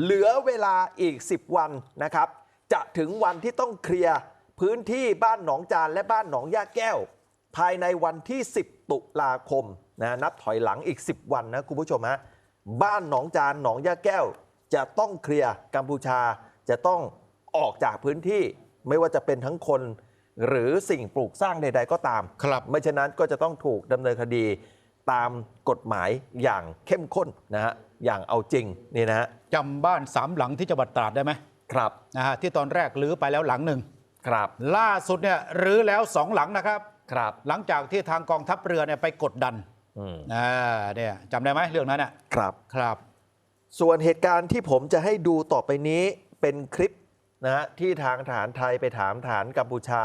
เหลือเวลาอีก 10 วันนะครับ จะถึงวันที่ต้องเคลียร์พื้นที่บ้านหนองจานและบ้านหนองย่าแก้ว ภายในวันที่ 10 ตุลาคมนะนับถอยหลังอีก 10 วันนะคุณผู้ชมฮะบ้านหนองจานหนองย่าแก้ว จะต้องเคลียร์กัมพูชาจะต้องออกจากพื้นที่ไม่ว่าจะเป็นทั้งคน หรือสิ่งปลูกสร้างใด ๆ ก็ตาม ครับ ไม่เช่นนั้นก็จะต้องถูกดำเนินคดี ตามกฎหมายอย่างเข้มข้นนะฮะอย่างเอาจริงนี่นะฮะจำบ้านสามหลังที่จังหวัดตราดได้ไหมครับนะฮะที่ตอนแรกรื้อไปแล้วหลังหนึ่งครับ ล่าสุดเนี่ยรื้อแล้วสองหลังนะครับครับ หลังจากที่ทางกองทัพเรือเนี่ยไปกดดันอืมอ่าเนี่ยจำได้ไหมเรื่องนั้นน่ะครับครับ ส่วนเหตุการณ์ที่ผมจะให้ดูต่อไปนี้เป็นคลิปนะฮะที่ทางทหารไทยไปถามทหารกัมพูชา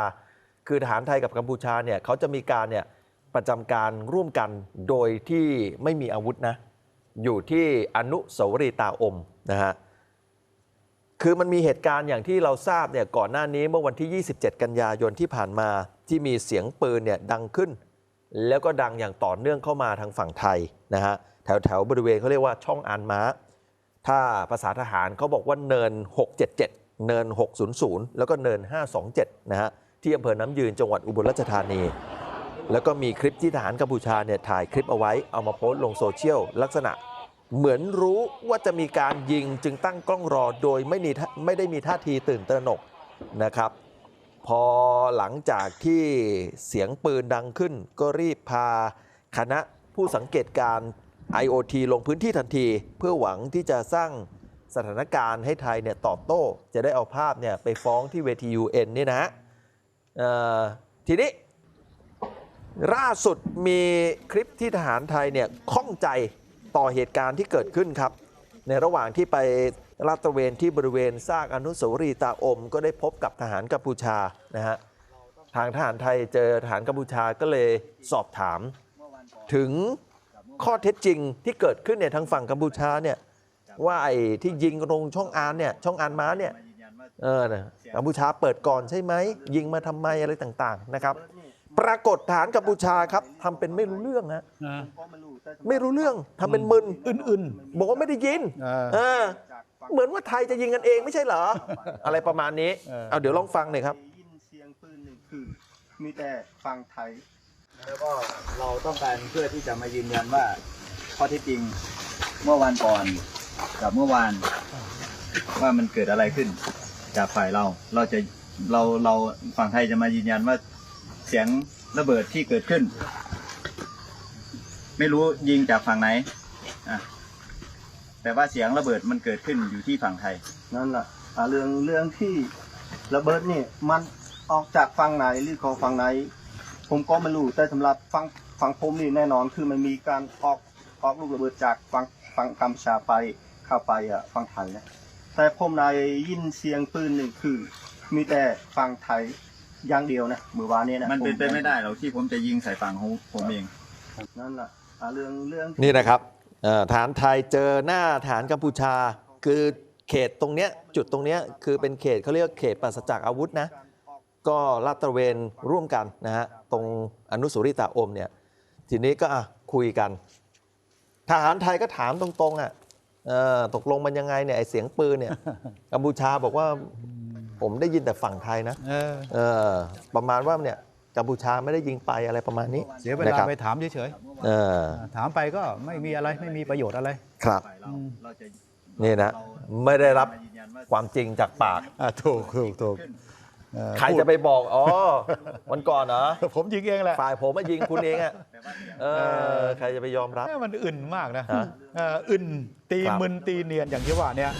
คือทหารไทยกับกัมพูชาเนี่ยเขาจะมีการเนี่ย ประจำการร่วมกันโดยที่ไม่มีอาวุธนะ อยู่ที่อนุสาวรีย์ตาอมนะฮะคือมันมีเหตุการณ์อย่างที่เราทราบเนี่ยก่อนหน้านี้เมื่อวันที่ 27 กันยายนที่ผ่านมาที่มีเสียงปืนเนี่ยดังขึ้น แล้วก็ดังอย่างต่อเนื่องเข้ามาทางฝั่งไทยนะฮะแถวแถวบริเวณเขาเรียกว่าช่องอานม้า ถ้าภาษาทหารเขาบอกว่าเนิน 677 เนิน 600 แล้วก็เนิน 527 นะฮะที่อำเภอน้ำยืนจังหวัดอุบลราชธานี แล้วก็มีคลิปที่ทหารกัมพูชาเนี่ยถ่ายคลิปเอาไว้เอามาโพสต์ลงโซเชียลลักษณะ เหมือนรู้ว่าจะมีการยิงจึงตั้งกล้องรอโดยไม่มีไม่ได้มีท่าทีตื่นตระหนกนะครับ พอหลังจากที่เสียงปืนดังขึ้น ก็รีบพาคณะผู้สังเกตการ IoT ลงพื้นที่ทันที เพื่อหวังที่จะสร้างสถานการณ์ให้ไทยเนี่ยตอบโต้ จะได้เอาภาพเนี่ยไปฟ้องที่เวที UN นี่นะฮะทีนี้ ล่าสุดมีคลิปที่ทหารไทยเนี่ยข้องใจต่อเหตุการณ์ที่เกิดขึ้นครับ ในระหว่างที่ไปลาดตระเวนที่บริเวณซากอนุสาวรีย์ตาอม ก็ได้พบกับทหารกัมพูชานะฮะทางทหารไทยเจอทหารกัมพูชาก็เลยสอบถาม ถึงข้อเท็จจริงที่เกิดขึ้นเนี่ยทางฝั่งกัมพูชาเนี่ยว่าไอ้ที่ยิงลงช่องอานเนี่ยช่องอานม้าเนี่ยเออนะกัมพูชาเปิดก่อนใช่ไหมยิงมาทำไมอะไรต่างๆนะครับ ปรากฏฐานกัมพูชาครับทำเป็นไม่รู้เรื่องนะไม่รู้เรื่องทำเป็นมึนอื่นบอกว่าไม่ได้ยินเออเออเหมือนว่าไทยจะยิงกันเองไม่ใช่เหรอ อะไรประมาณนี้เออ เอาเดี๋ยวลองฟังหน่อยครับยินเสียงปืนหนึ่งคือ มีแต่ฟังไทย แล้วก็เราต้องการเพื่อที่จะมายืนยันว่าข้อเที่จริงเมื่อวันก่อนกับเมื่อวาน ว่ามันเกิดอะไรขึ้นจากฝ่ายเรา เราจะเราเราฝั่งไทยจะมายืนยันว่า เสียงระเบิดที่เกิดขึ้น ไม่รู้ยิงจากฝั่งไหนอะแต่ว่าเสียงระเบิดมันเกิดขึ้นอยู่ที่ฝั่งไทย นั่นแหละเรื่องเรื่องที่ระเบิดนี่มันออกจากฝั่งไหนหรือของฝั่งไหน ผมก็ไม่รู้แต่สำหรับฝั่งฝั่งผมนี่แน่นอนคือมันมีการออกออกลูกระเบิดจากฝั่งฝั่งกัมพูชาไปเข้าไปอะฝั่งไทยนะแต่ผมนายยินเสียงปืนหนึ่งคือ มีแต่ฝั่งไทย อย่างเดียวนะเมื่อวานนี้นะมันเป็นไปผไม่ได้หรอกที่ผมจะยิงใส่ฝั่งของผมเองนั่นแหละอ่าเรื่องเรื่องที่นี่นะครับเอ่อฐานไทยเจอหน้าฐานกัมพูชา คือเขตตรงเนี้ยจุดตรงเนี้ยคือเป็นเขตเขาเรียกว่าเขตปราศจากอาวุธนะ ก็ลาดตระเวนร่วมกันนะฮะตรงอนุสาวรีย์ตาอมเนี่ยทีนี้ก็อะคุยกัน ทหารไทยก็ถามตรงๆอะเออตกลงมันยังไงเนี่ยไอเสียงปืนเนี่ยกัมพูชาบอกว่า ผมได้ยินแต่ฝั่งไทยนะๆเออเออประมาณว่าเนี่ยกัมพูชาไม่ได้ยิงไปอะไรประมาณนี้เสียเวนะลาครับไปถามเฉยเออๆถามไปก็ไม่มีอะไรไม่มีประโยชน์อะไรครับฝ่ายเราเราจะนี่นะ ไม่ได้รับความจริงจากปาก อะถูกถูกถูกเออใครจะไปบอก อ๋อ วันก่อนเหรอ พูดผมยิงเองแหละฝ่ายผมมายิงคุณเองอะเออ ใครจะไปยอมรับ แม่มันอื่นมากนะฮะเอออื่นตีครับมึนตีเนียนอย่างที่ว่าเนี่ย